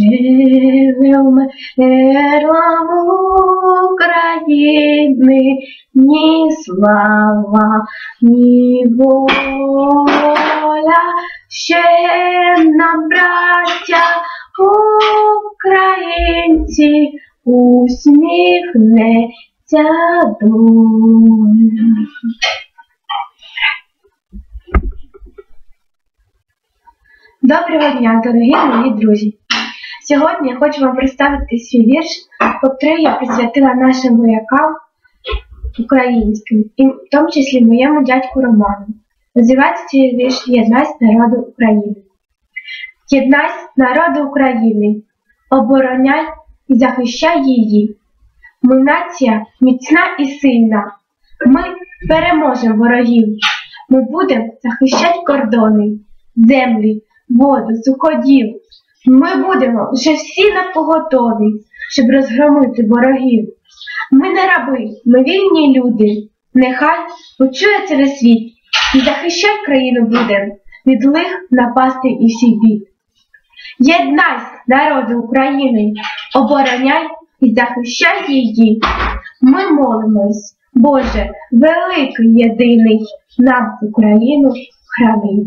не вмерла України ні слава, ні воля, ще нам, браття, українці, усміхнеться доля. Доброго дня, дорогі мої друзі! Сьогодні я хочу вам представити свій вірш, котрий я присвятила нашим воякам українським, і в тому числі моєму дядьку Роману. Називається цей вірш Єднайся народу України. Єднайся народу України, обороняй і захищай її. Ми нація міцна і сильна. Ми переможемо ворогів. Ми будемо захищати кордони, землі, воду, суходів. Ми будемо вже всі на поготові, щоб розгромити ворогів. Ми не раби, ми вільні люди. Нехай почує це весь світ і захищать країну будем від лих напасти і всіх бід. Єднайся, народи України, обороняй і захищай її. Ми молимось, Боже, великий єдиний, нам Україну храни.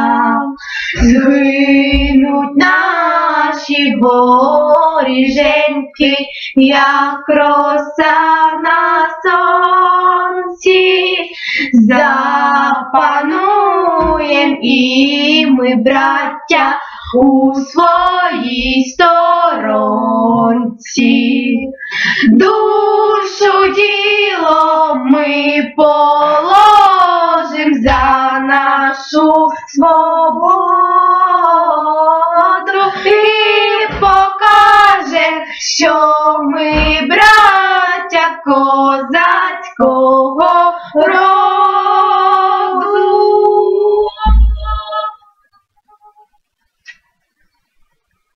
наші воріженьки, як роса на сонці, запануєм і ми, браття, у своїй сторонці. Душу діло ми положим за нашу свободу що ми браття козацького роду.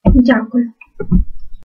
Дякую.